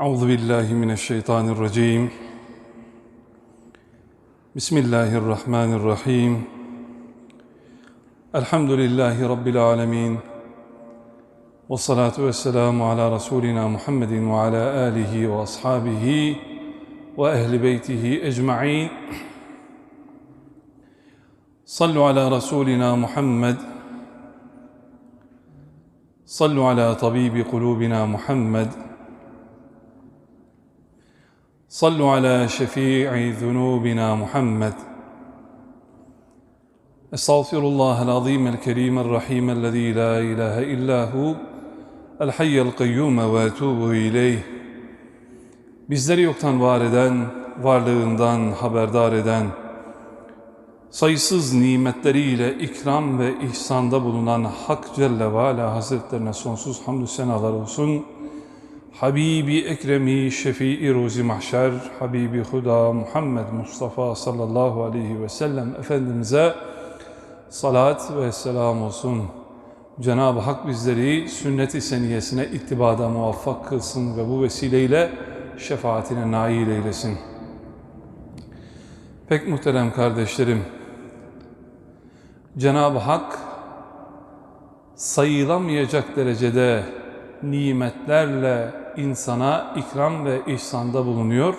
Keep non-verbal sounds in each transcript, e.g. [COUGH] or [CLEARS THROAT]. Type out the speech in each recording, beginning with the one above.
أعوذ بالله من الشيطان الرجيم. بسم الله الرحمن الرحيم. الحمد لله رب العالمين. والصلاة والسلام على رسولنا محمد وعلى آله وأصحابه وأهل بيته أجمعين. صلوا على رسولنا محمد. صلوا على طبيب قلوبنا محمد. صلوا على شفيع ذنوبنا محمد استغفر الله العظيم الكريم الرحيم الذي لا اله الا هو الحي القيوم واتوب اليه Bizleri yoktan var eden, varlığından haberdar eden, sayısız nimetleriyle ikram ve ihsanda bulunan Hak Celle ve Ala Hazretlerine sonsuz hamdü senalar olsun. Habibi Ekremi Şefii Ruzi Mahşer, Habibi Huda Muhammed Mustafa sallallahu aleyhi ve sellem Efendimiz'e salat ve selam olsun. Cenab-ı Hak bizleri sünnet-i seniyesine ittibada muvaffak kılsın ve bu vesileyle şefaatine nail eylesin. Pek muhterem kardeşlerim, Cenab-ı Hak sayılamayacak derecede nimetlerle insana ikram ve ihsanda bulunuyor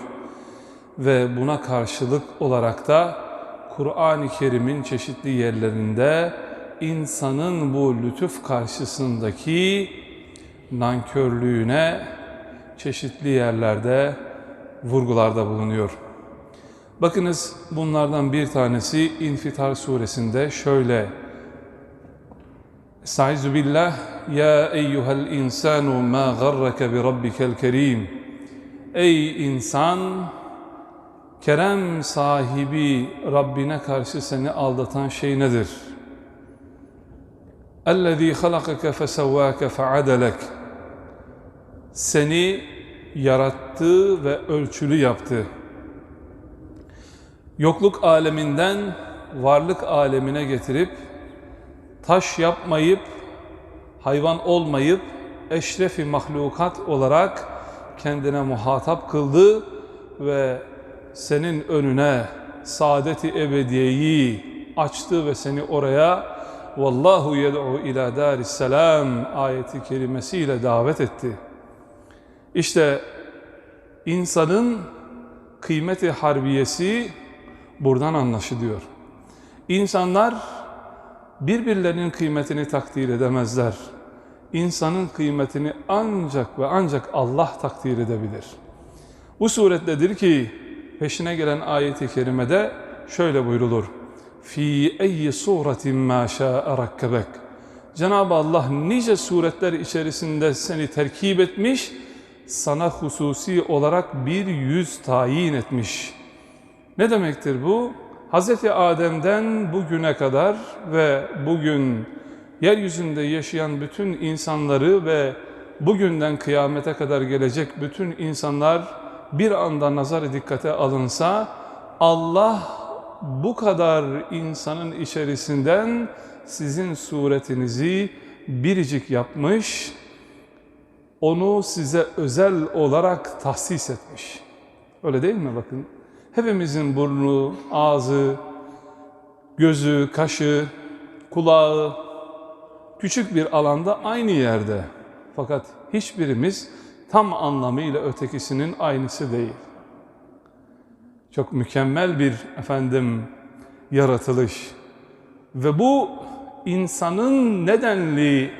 ve buna karşılık olarak da Kur'an-ı Kerim'in çeşitli yerlerinde insanın bu lütuf karşısındaki nankörlüğüne çeşitli yerlerde vurgularda bulunuyor. Bakınız bunlardan bir tanesi İnfitar suresinde şöyle Estaizu billah Ya eyyuhel insanu ma garrake bi rabbikel kerim Ey insan kerem sahibi Rabbine karşı seni aldatan şey nedir? اَلَّذ۪ي خَلَقَكَ فَسَوَّاكَ فَعَدَلَكَ Seni yarattı ve ölçülü yaptı. Yokluk aleminden varlık alemine getirip taş yapmayıp, hayvan olmayıp eşrefi mahlukat olarak kendine muhatap kıldı ve senin önüne saadeti ebediyeyi açtı ve seni oraya Vallahu yed'u ila daris selam ayeti kelimesiyle davet etti. İşte insanın kıymeti harbiyesi buradan anlaşılıyor. İnsanlar birbirlerinin kıymetini takdir edemezler. İnsanın kıymetini ancak ve ancak Allah takdir edebilir. Bu surettedir ki peşine gelen ayeti kerimede şöyle buyrulur. Fi eyyi suretin ma şa'a rakkebek. Cenab-ı Allah nice suretler içerisinde seni terkip etmiş, sana hususi olarak bir yüz tayin etmiş. Ne demektir bu? Hz. Adem'den bugüne kadar ve bugün yeryüzünde yaşayan bütün insanları ve bugünden kıyamete kadar gelecek bütün insanlar bir anda nazar dikkate alınsa Allah bu kadar insanın içerisinden sizin suretinizi biricik yapmış, onu size özel olarak tahsis etmiş. Öyle değil mi bakın? Hepimizin burnu, ağzı, gözü, kaşı, kulağı küçük bir alanda aynı yerde. Fakat hiçbirimiz tam anlamıyla ötekisinin aynısı değil. Çok mükemmel bir efendim yaratılış. Ve bu insanın nedenli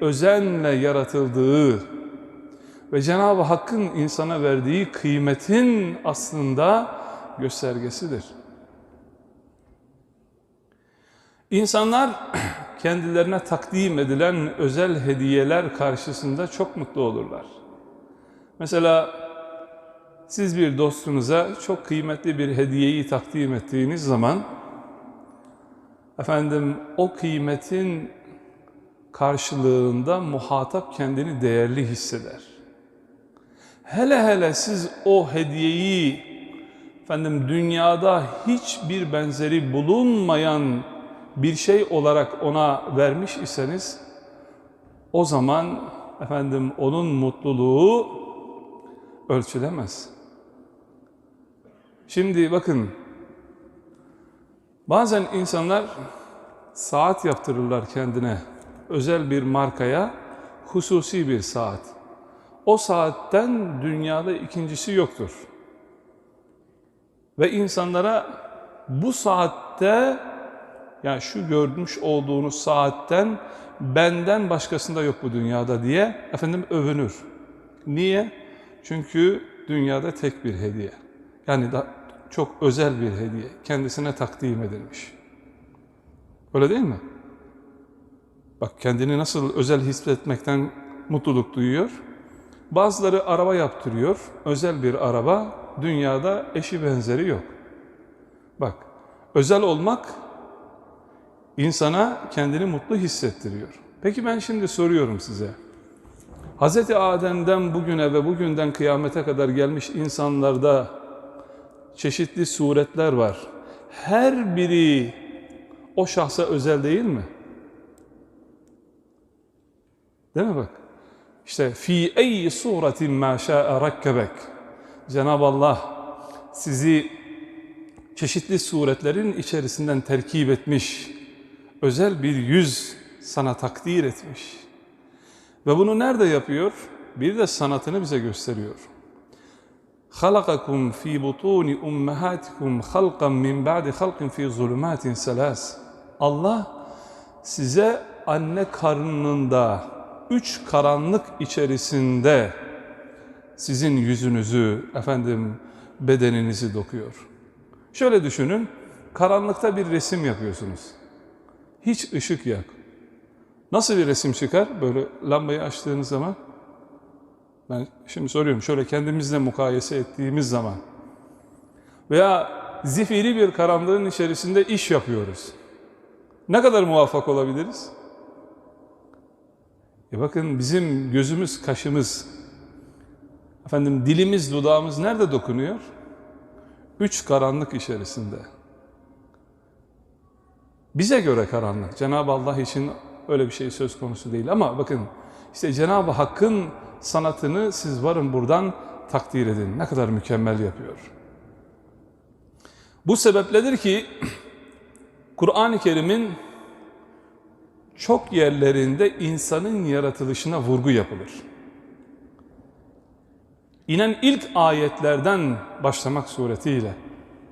özenle yaratıldığı ve Cenab-ı Hakk'ın insana verdiği kıymetin aslında göstergesidir. İnsanlar [CLEARS THROAT] kendilerine takdim edilen özel hediyeler karşısında çok mutlu olurlar. Mesela siz bir dostunuza çok kıymetli bir hediyeyi takdim ettiğiniz zaman efendim o kıymetin karşılığında muhatap kendini değerli hisseder. Hele hele siz o hediyeyi efendim dünyada hiçbir benzeri bulunmayan bir şey olarak ona vermiş iseniz o zaman efendim onun mutluluğu ölçülemez. Şimdi bakın, bazen insanlar saat yaptırırlar kendine, özel bir markaya, hususi bir saat. O saatten dünyada ikincisi yoktur. Ve insanlara bu saatte, yani şu görmüş olduğunuz saatten benden başkasında yok bu dünyada diye efendim övünür. Niye? Çünkü dünyada tek bir hediye. Yani da çok özel bir hediye. Kendisine takdim edilmiş. Öyle değil mi? Bak kendini nasıl özel hissetmekten mutluluk duyuyor. Bazıları araba yaptırıyor. Özel bir araba. Dünyada eşi benzeri yok. Bak özel olmak insana kendini mutlu hissettiriyor. Peki ben şimdi soruyorum size. Hz. Adem'den bugüne ve bugünden kıyamete kadar gelmiş insanlarda çeşitli suretler var. Her biri o şahsa özel değil mi? Değil mi bak? İşte fi ey suretin ma şa'a rakkebek. Cenab-ı Allah sizi çeşitli suretlerin içerisinden terkip etmiş. Özel bir yüz sana takdir etmiş. Ve bunu nerede yapıyor? Bir de sanatını bize gösteriyor. خَلَقَكُمْ ف۪ي بُطُونِ اُمَّهَاتِكُمْ خَلْقًا مِنْ بَعْدِ خَلْقٍ ف۪ي ظُلُمَاتٍ سَلَاسٍ Allah size anne karnında üç karanlık içerisinde sizin yüzünüzü, efendim bedeninizi dokuyor. Şöyle düşünün, karanlıkta bir resim yapıyorsunuz. Hiç ışık yok. Nasıl bir resim çıkar? Böyle lambayı açtığınız zaman. Ben şimdi soruyorum, şöyle kendimizle mukayese ettiğimiz zaman. Veya zifiri bir karanlığın içerisinde iş yapıyoruz. Ne kadar muvaffak olabiliriz? E bakın bizim gözümüz, kaşımız, efendim dilimiz, dudağımız nerede dokunuyor? Üç karanlık içerisinde. Bize göre karanlık. Cenab-ı Allah için öyle bir şey söz konusu değil ama bakın işte Cenab-ı Hakk'ın sanatını siz varın buradan takdir edin. Ne kadar mükemmel yapıyor. Bu sebepledir ki [CLEARS THROAT] Kur'an-ı Kerim'in çok yerlerinde insanın yaratılışına vurgu yapılır. İnen ilk ayetlerden başlamak suretiyle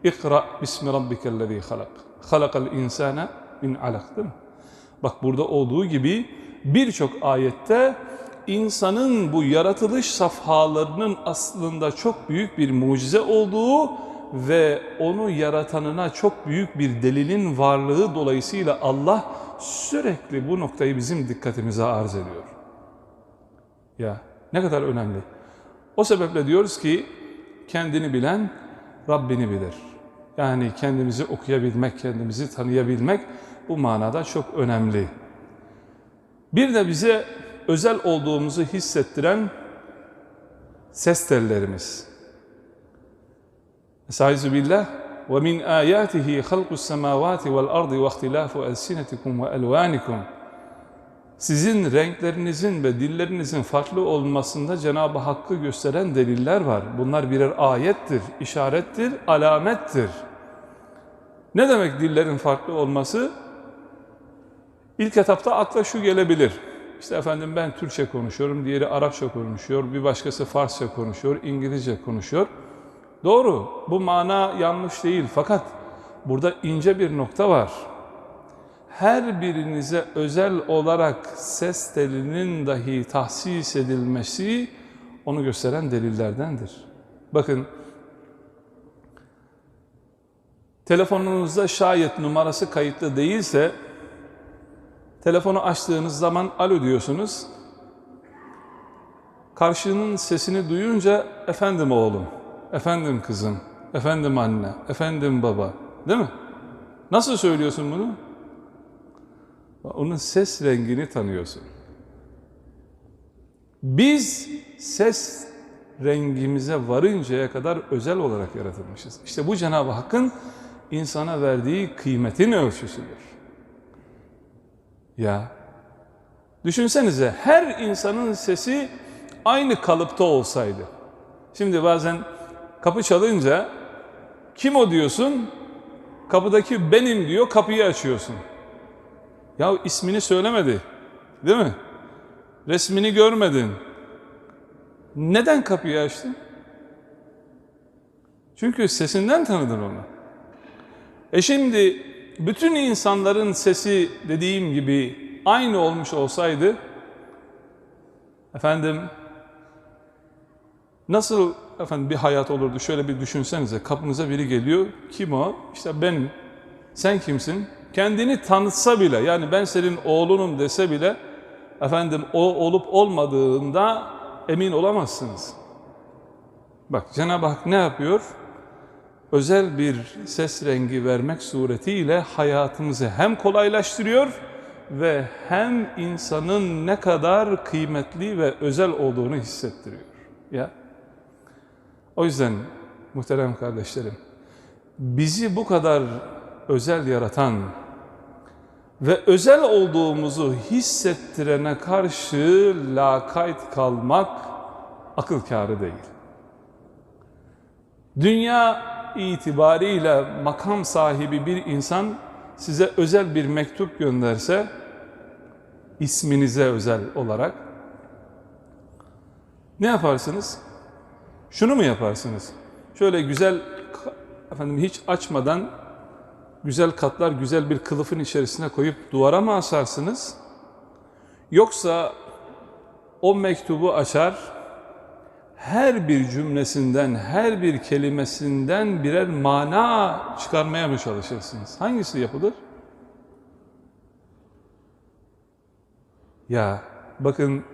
İkra bismi rabbikellezî halak. Halakal insâne min alak değil mi? Bak burada olduğu gibi birçok ayette insanın bu yaratılış safhalarının aslında çok büyük bir mucize olduğu ve onu yaratanına çok büyük bir delilin varlığı dolayısıyla Allah sürekli bu noktayı bizim dikkatimize arz ediyor. Ya ne kadar önemli. O sebeple diyoruz ki kendini bilen Rabbini bilir. Yani kendimizi okuyabilmek, kendimizi tanıyabilmek bu manada çok önemli. Bir de bize özel olduğumuzu hissettiren ses tellerimiz. Estaizu billah ve min ayatihi halqus semavati vel ardı ve Sizin renklerinizin ve dillerinizin farklı olmasında Cenab-ı Hakk'ı gösteren deliller var. Bunlar birer ayettir, işarettir, alamettir. Ne demek dillerin farklı olması? İlk etapta akla şu gelebilir. İşte efendim ben Türkçe konuşuyorum, diğeri Arapça konuşuyor, bir başkası Farsça konuşuyor, İngilizce konuşuyor. Doğru, bu mana yanlış değil fakat burada ince bir nokta var. Her birinize özel olarak ses telinin dahi tahsis edilmesi onu gösteren delillerdendir. Bakın, telefonunuzda şayet numarası kayıtlı değilse, telefonu açtığınız zaman alo diyorsunuz. Karşının sesini duyunca efendim oğlum, efendim kızım, efendim anne, efendim baba değil mi? Nasıl söylüyorsun bunu? Onun ses rengini tanıyorsun. Biz ses rengimize varıncaya kadar özel olarak yaratılmışız. İşte bu Cenab-ı Hakk'ın insana verdiği kıymetin ölçüsüdür. Ya düşünsenize her insanın sesi aynı kalıpta olsaydı. Şimdi bazen kapı çalınca kim o diyorsun? Kapıdaki benim diyor, kapıyı açıyorsun. Ya ismini söylemedi. Değil mi? Resmini görmedin. Neden kapıyı açtın? Çünkü sesinden tanıdın onu. E şimdi bütün insanların sesi dediğim gibi aynı olmuş olsaydı efendim nasıl efendim bir hayat olurdu şöyle bir düşünsenize kapınıza biri geliyor kim o işte ben sen kimsin kendini tanıtsa bile yani ben senin oğlunum dese bile efendim o olup olmadığında emin olamazsınız. Bak Cenab-ı Hak ne yapıyor? Özel bir ses rengi vermek suretiyle hayatımızı hem kolaylaştırıyor ve hem insanın ne kadar kıymetli ve özel olduğunu hissettiriyor. Ya. O yüzden muhterem kardeşlerim, bizi bu kadar özel yaratan ve özel olduğumuzu hissettirene karşı lakayt kalmak akıl kârı değil. Dünya itibariyle makam sahibi bir insan size özel bir mektup gönderse isminize özel olarak ne yaparsınız? Şunu mu yaparsınız? Şöyle güzel efendim hiç açmadan güzel katlar güzel bir kılıfın içerisine koyup duvara mı asarsınız? Yoksa o mektubu açar, her bir cümlesinden, her bir kelimesinden birer mana çıkarmaya mı çalışırsınız? Hangisi yapılır? Ya bakın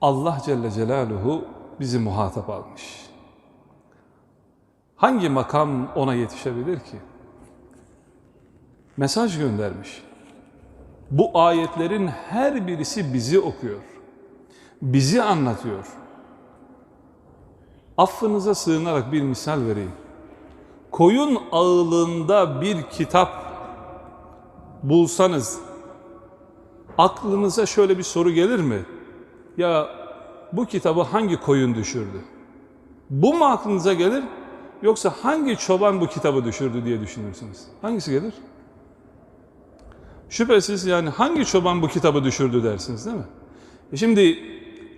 Allah Celle Celaluhu bizi muhatap almış. Hangi makam ona yetişebilir ki? Mesaj göndermiş. Bu ayetlerin her birisi bizi okuyor. Bizi anlatıyor. Affınıza sığınarak bir misal vereyim. Koyun ağılında bir kitap bulsanız aklınıza şöyle bir soru gelir mi? Ya bu kitabı hangi koyun düşürdü? Bu mu aklınıza gelir? Yoksa hangi çoban bu kitabı düşürdü diye düşünürsünüz? Hangisi gelir? Şüphesiz yani hangi çoban bu kitabı düşürdü dersiniz değil mi? E şimdi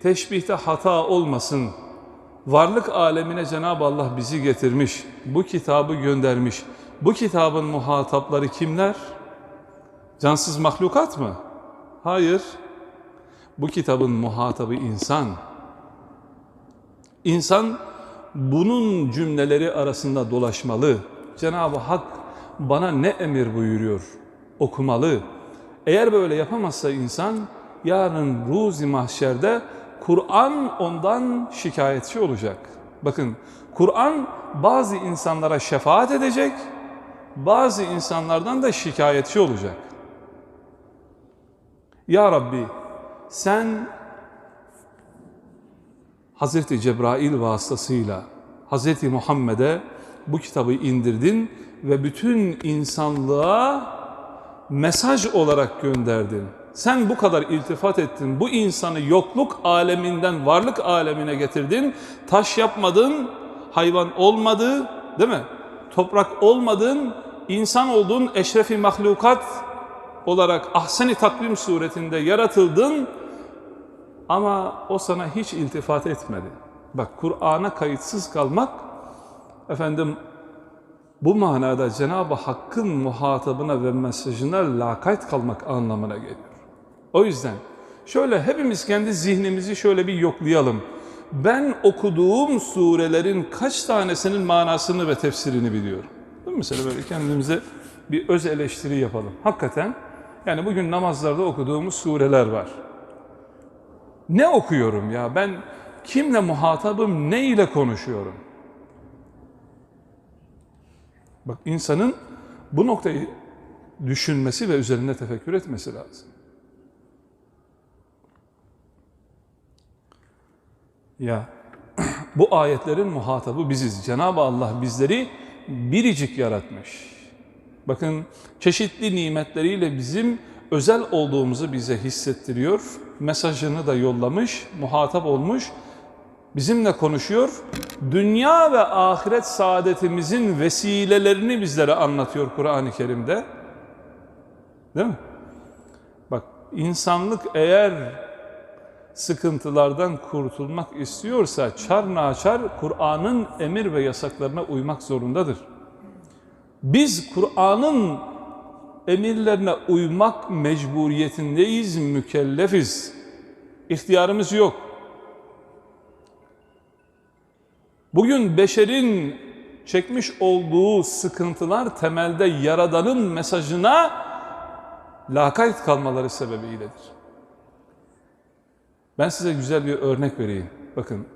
teşbihte hata olmasın. Varlık alemine Cenab-ı Allah bizi getirmiş. Bu kitabı göndermiş. Bu kitabın muhatapları kimler? Cansız mahlukat mı? Hayır. Bu kitabın muhatabı insan. İnsan bunun cümleleri arasında dolaşmalı. Cenab-ı Hak bana ne emir buyuruyor? Okumalı. Eğer böyle yapamazsa insan yarın ruzi mahşerde Kur'an ondan şikayetçi olacak. Bakın Kur'an bazı insanlara şefaat edecek, bazı insanlardan da şikayetçi olacak. Ya Rabbi sen Hazreti Cebrail vasıtasıyla Hazreti Muhammed'e bu kitabı indirdin ve bütün insanlığa mesaj olarak gönderdin. Sen bu kadar iltifat ettin. Bu insanı yokluk aleminden varlık alemine getirdin. Taş yapmadın, hayvan olmadı, değil mi? Toprak olmadın, insan oldun, eşrefi mahlukat olarak ahseni takvim suretinde yaratıldın ama o sana hiç iltifat etmedi. Bak Kur'an'a kayıtsız kalmak efendim bu manada Cenab-ı Hakk'ın muhatabına ve mesajına lakayt kalmak anlamına geliyor. O yüzden şöyle hepimiz kendi zihnimizi şöyle bir yoklayalım. Ben okuduğum surelerin kaç tanesinin manasını ve tefsirini biliyorum. Değil mi? Mesela böyle kendimize bir öz eleştiri yapalım. Hakikaten yani bugün namazlarda okuduğumuz sureler var. Ne okuyorum ya? Ben kimle muhatabım, ne ile konuşuyorum? Bak insanın bu noktayı düşünmesi ve üzerinde tefekkür etmesi lazım. Ya [CLEARS THROAT] bu ayetlerin muhatabı biziz. Cenab-ı Allah bizleri biricik yaratmış. Bakın çeşitli nimetleriyle bizim özel olduğumuzu bize hissettiriyor. Mesajını da yollamış, muhatap olmuş, bizimle konuşuyor. Dünya ve ahiret saadetimizin vesilelerini bizlere anlatıyor Kur'an-ı Kerim'de. Değil mi? Bak insanlık eğer sıkıntılardan kurtulmak istiyorsa çar naçar Kur'an'ın emir ve yasaklarına uymak zorundadır. Biz Kur'an'ın emirlerine uymak mecburiyetindeyiz, mükellefiz. İhtiyarımız yok. Bugün beşerin çekmiş olduğu sıkıntılar temelde Yaradan'ın mesajına lakayt kalmaları sebebiyledir. Ben size güzel bir örnek vereyim. Bakın.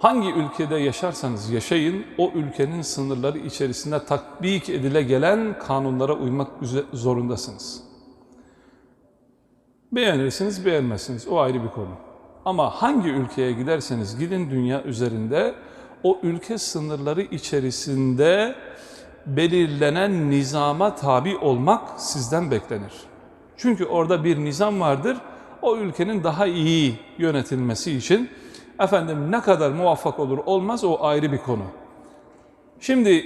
Hangi ülkede yaşarsanız yaşayın, o ülkenin sınırları içerisinde tatbik edile gelen kanunlara uymak zorundasınız. Beğenirsiniz, beğenmezsiniz. O ayrı bir konu. Ama hangi ülkeye giderseniz gidin dünya üzerinde o ülke sınırları içerisinde belirlenen nizama tabi olmak sizden beklenir. Çünkü orada bir nizam vardır. O ülkenin daha iyi yönetilmesi için efendim ne kadar muvaffak olur olmaz o ayrı bir konu. Şimdi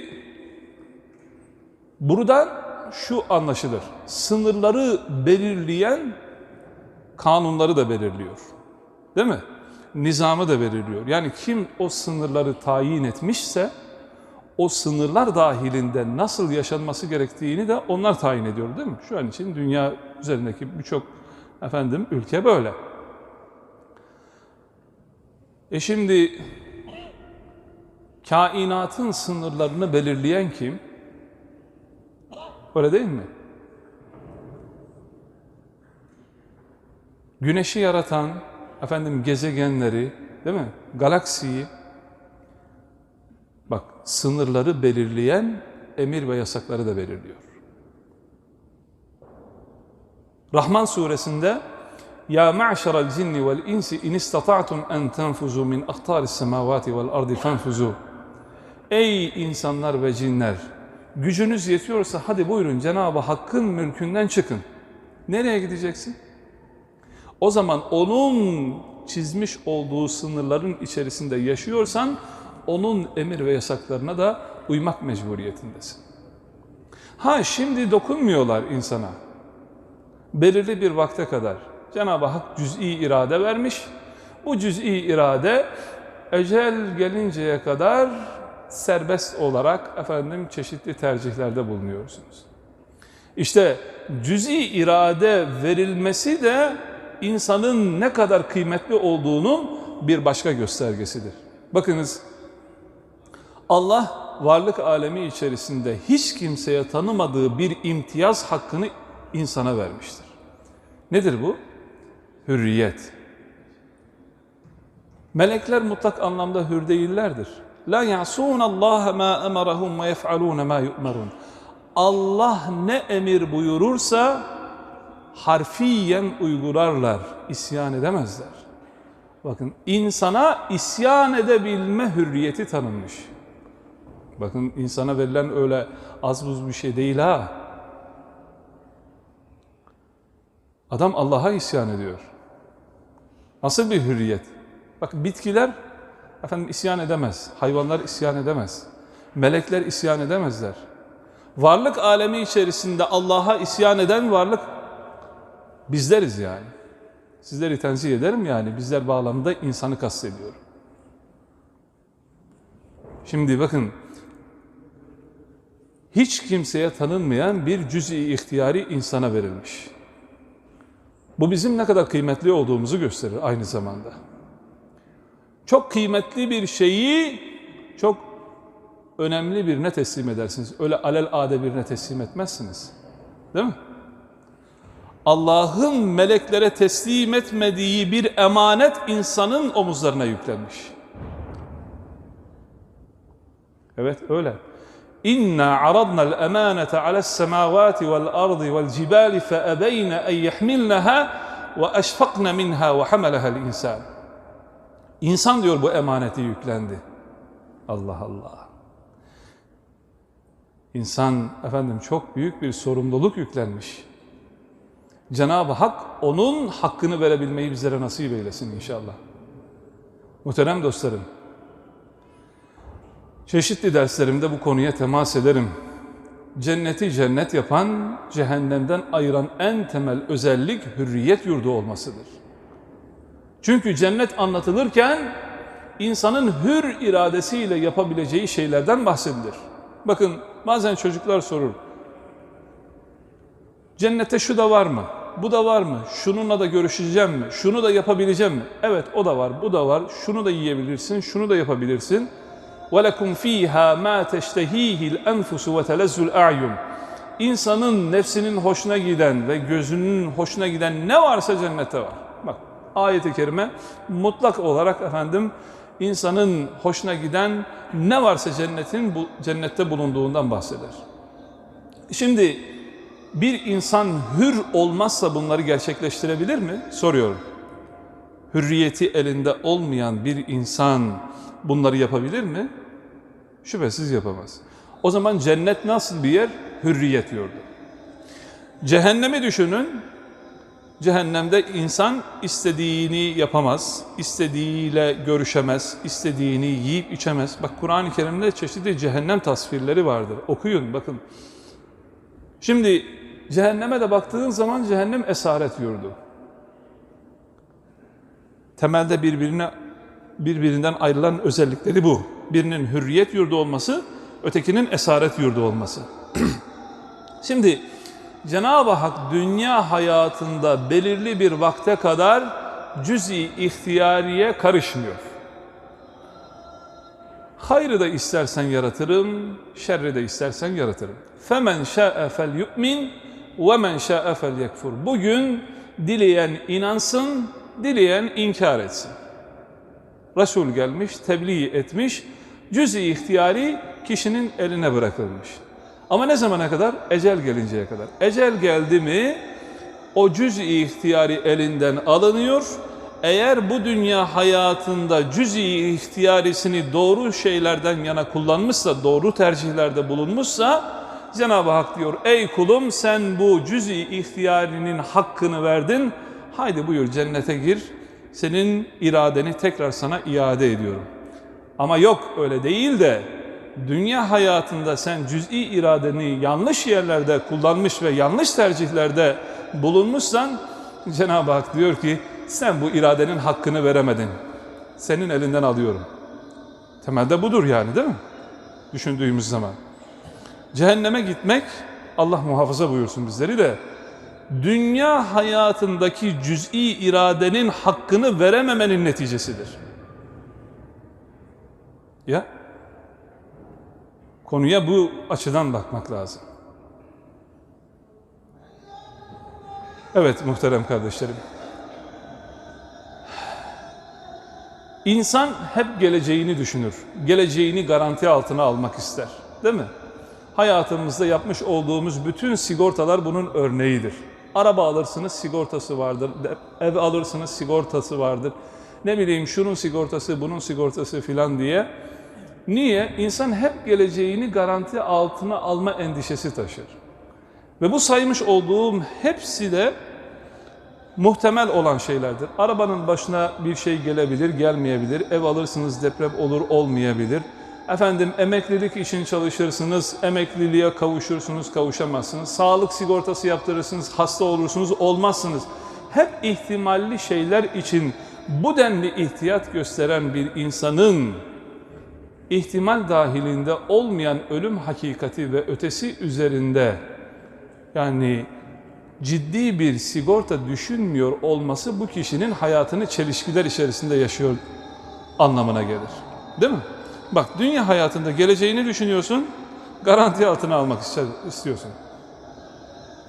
buradan şu anlaşılır. Sınırları belirleyen kanunları da belirliyor. Değil mi? Nizamı da belirliyor. Yani kim o sınırları tayin etmişse o sınırlar dahilinde nasıl yaşanması gerektiğini de onlar tayin ediyor değil mi? Şu an için dünya üzerindeki birçok efendim ülke böyle. E şimdi kainatın sınırlarını belirleyen kim? Öyle değil mi? Güneşi yaratan, efendim gezegenleri, değil mi? Galaksiyi, bak sınırları belirleyen emir ve yasakları da belirliyor. Rahman suresinde Cinni vel insi in istata'tum en tenfuzu min ahtaris semavati vel ardi fenfuzu Ey insanlar ve cinler gücünüz yetiyorsa hadi buyurun Cenab-ı Hakk'ın mülkünden çıkın. Nereye gideceksin? O zaman onun çizmiş olduğu sınırların içerisinde yaşıyorsan onun emir ve yasaklarına da uymak mecburiyetindesin. Ha şimdi dokunmuyorlar insana. Belirli bir vakte kadar Cenab-ı Hak cüz'i irade vermiş. Bu cüz'i irade ecel gelinceye kadar serbest olarak efendim çeşitli tercihlerde bulunuyorsunuz. İşte cüz'i irade verilmesi de insanın ne kadar kıymetli olduğunun bir başka göstergesidir. Bakınız Allah varlık alemi içerisinde hiç kimseye tanımadığı bir imtiyaz hakkını insana vermiştir. Nedir bu? Hürriyet. Melekler mutlak anlamda hür değillerdir. La ya'sun Allah ma emarahum ve yef'alun ma yu'marun. Allah ne emir buyurursa harfiyen uygularlar, isyan edemezler. Bakın insana isyan edebilme hürriyeti tanınmış. Bakın insana verilen öyle az buz bir şey değil ha. Adam Allah'a isyan ediyor. Nasıl bir hürriyet? Bakın bitkiler efendim isyan edemez. Hayvanlar isyan edemez. Melekler isyan edemezler. Varlık alemi içerisinde Allah'a isyan eden varlık bizleriz yani. Sizleri tenzih ederim yani. Bizler bağlamında insanı kastediyorum. Şimdi bakın hiç kimseye tanınmayan bir cüz-i ihtiyari insana verilmiş. Bu bizim ne kadar kıymetli olduğumuzu gösterir aynı zamanda. Çok kıymetli bir şeyi çok önemli birine teslim edersiniz. Öyle alel ade birine teslim etmezsiniz. Değil mi? Allah'ın meleklere teslim etmediği bir emanet insanın omuzlarına yüklenmiş. Evet öyle. İnna aradna al-emanete ale's-semavati vel-ardi vel-cibali fe-ebeyne en yahmilnaha ve eşfakna minha ve hamalaha el-insan. İnsan diyor bu emaneti yüklendi. Allah Allah. İnsan efendim çok büyük bir sorumluluk yüklenmiş. Cenab-ı Hak onun hakkını verebilmeyi bizlere nasip eylesin inşallah. Muhterem dostlarım, çeşitli derslerimde bu konuya temas ederim. Cenneti cennet yapan, cehennemden ayıran en temel özellik hürriyet yurdu olmasıdır. Çünkü cennet anlatılırken insanın hür iradesiyle yapabileceği şeylerden bahsedilir. Bakın bazen çocuklar sorur. Cennette şu da var mı? Bu da var mı? Şununla da görüşeceğim mi? Şunu da yapabileceğim mi? Evet o da var, bu da var. Şunu da yiyebilirsin, şunu da yapabilirsin. وَلَكُمْ ف۪يهَا مَا تَشْتَه۪يهِ الْاَنْفُسُ وَتَلَزُّ الْاَعْيُنُ İnsanın nefsinin hoşuna giden ve gözünün hoşuna giden ne varsa cennette var. Bak ayet-i kerime mutlak olarak efendim insanın hoşuna giden ne varsa cennetin bu cennette bulunduğundan bahseder. Şimdi bir insan hür olmazsa bunları gerçekleştirebilir mi? Soruyorum. Hürriyeti elinde olmayan bir insan bunları yapabilir mi? Şüphesiz yapamaz. O zaman cennet nasıl bir yer? Hürriyet yurdu. Cehennemi düşünün. Cehennemde insan istediğini yapamaz, istediğiyle görüşemez, istediğini yiyip içemez. Bak Kur'an-ı Kerim'de çeşitli cehennem tasvirleri vardır. Okuyun bakın. Şimdi cehenneme de baktığın zaman cehennem esaret yurdu. Temelde birbirine birbirinden ayrılan özellikleri bu. Birinin hürriyet yurdu olması, ötekinin esaret yurdu olması. [CLEARS THROAT] Şimdi Cenab-ı Hak dünya hayatında belirli bir vakte kadar cüz-i ihtiyariye karışmıyor. Hayrı da istersen yaratırım, şerri de istersen yaratırım. Femen şa'e fel yu'min ve men şa'e fel yekfur. Bugün dileyen inansın, dileyen inkar etsin. Resul gelmiş, tebliğ etmiş, cüz-i ihtiyari kişinin eline bırakılmış. Ama ne zamana kadar? Ecel gelinceye kadar. Ecel geldi mi o cüz-i ihtiyari elinden alınıyor. Eğer bu dünya hayatında cüz-i ihtiyarisini doğru şeylerden yana kullanmışsa, doğru tercihlerde bulunmuşsa Cenab-ı Hak diyor ey kulum sen bu cüz-i ihtiyarinin hakkını verdin. Haydi buyur cennete gir. Senin iradeni tekrar sana iade ediyorum. Ama yok öyle değil de dünya hayatında sen cüz'i iradeni yanlış yerlerde kullanmış ve yanlış tercihlerde bulunmuşsan Cenab-ı Hak diyor ki sen bu iradenin hakkını veremedin. Senin elinden alıyorum. Temelde budur yani değil mi? Düşündüğümüz zaman. Cehenneme gitmek Allah muhafaza buyursun bizleri de dünya hayatındaki cüz'i iradenin hakkını verememenin neticesidir. Ya konuya bu açıdan bakmak lazım. Evet muhterem kardeşlerim. İnsan hep geleceğini düşünür. Geleceğini garanti altına almak ister. Değil mi? Hayatımızda yapmış olduğumuz bütün sigortalar bunun örneğidir. Araba alırsınız sigortası vardır. Ev alırsınız sigortası vardır. Ne bileyim şunun sigortası, bunun sigortası filan diye. Niye? İnsan hep geleceğini garanti altına alma endişesi taşır. Ve bu saymış olduğum hepsi de muhtemel olan şeylerdir. Arabanın başına bir şey gelebilir, gelmeyebilir. Ev alırsınız deprem olur, olmayabilir. Efendim emeklilik için çalışırsınız, emekliliğe kavuşursunuz, kavuşamazsınız. Sağlık sigortası yaptırırsınız, hasta olursunuz, olmazsınız. Hep ihtimalli şeyler için bu denli ihtiyat gösteren bir insanın ihtimal dahilinde olmayan ölüm hakikati ve ötesi üzerinde yani ciddi bir sigorta düşünmüyor olması bu kişinin hayatını çelişkiler içerisinde yaşıyor anlamına gelir. Değil mi? Bak dünya hayatında geleceğini düşünüyorsun, garanti altına almak istiyorsun.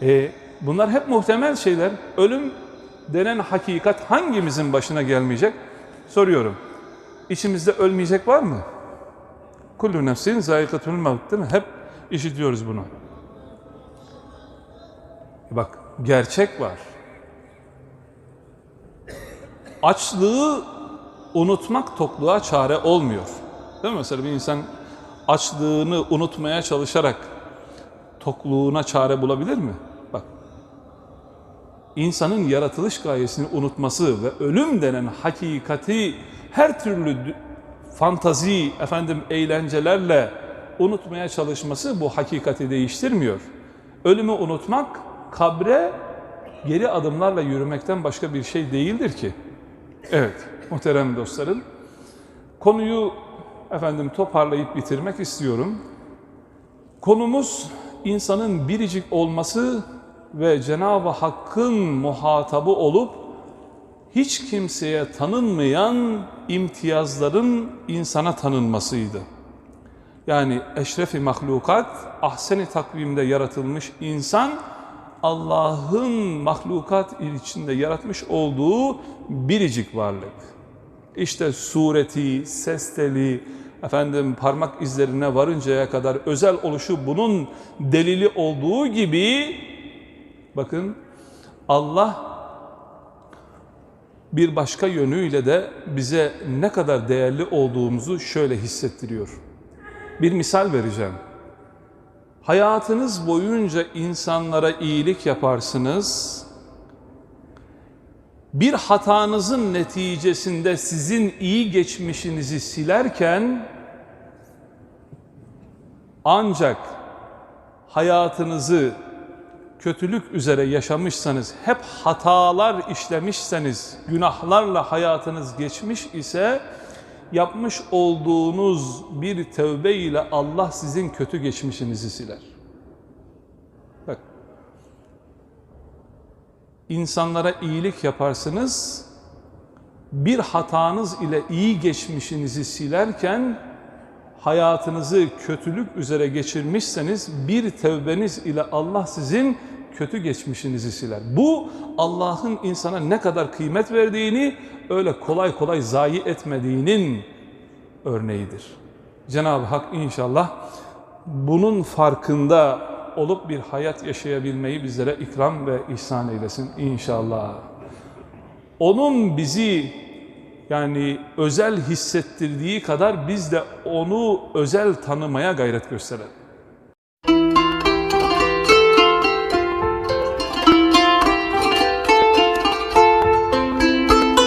E, bunlar hep muhtemel şeyler. Ölüm denen hakikat hangimizin başına gelmeyecek? Soruyorum. İçimizde ölmeyecek var mı? Kullu nefsin zayikatul mevt değil mi? Hep işitiyoruz bunu. Bak gerçek var. Açlığı unutmak tokluğa çare olmuyor. Değil mi? Mesela bir insan açlığını unutmaya çalışarak tokluğuna çare bulabilir mi? Bak. İnsanın yaratılış gayesini unutması ve ölüm denen hakikati her türlü fantazi, efendim eğlencelerle unutmaya çalışması bu hakikati değiştirmiyor. Ölümü unutmak kabre geri adımlarla yürümekten başka bir şey değildir ki. Evet, muhterem dostlarım. Konuyu efendim toparlayıp bitirmek istiyorum. Konumuz insanın biricik olması ve Cenab-ı Hakk'ın muhatabı olup hiç kimseye tanınmayan imtiyazların insana tanınmasıydı. Yani eşrefi mahlukat, ahseni takvimde yaratılmış insan, Allah'ın mahlukat içinde yaratmış olduğu biricik varlık. İşte sureti, ses teli, efendim parmak izlerine varıncaya kadar özel oluşu bunun delili olduğu gibi bakın Allah bir başka yönüyle de bize ne kadar değerli olduğumuzu şöyle hissettiriyor. Bir misal vereceğim. Hayatınız boyunca insanlara iyilik yaparsınız. Bir hatanızın neticesinde sizin iyi geçmişinizi silerken ancak hayatınızı kötülük üzere yaşamışsanız, hep hatalar işlemişseniz, günahlarla hayatınız geçmiş ise yapmış olduğunuz bir tövbe ile Allah sizin kötü geçmişinizi siler. İnsanlara iyilik yaparsınız. Bir hatanız ile iyi geçmişinizi silerken hayatınızı kötülük üzere geçirmişseniz bir tevbeniz ile Allah sizin kötü geçmişinizi siler. Bu Allah'ın insana ne kadar kıymet verdiğini öyle kolay kolay zayi etmediğinin örneğidir. Cenab-ı Hak inşallah bunun farkında olup bir hayat yaşayabilmeyi bizlere ikram ve ihsan eylesin inşallah. Onun bizi yani özel hissettirdiği kadar biz de onu özel tanımaya gayret gösterelim.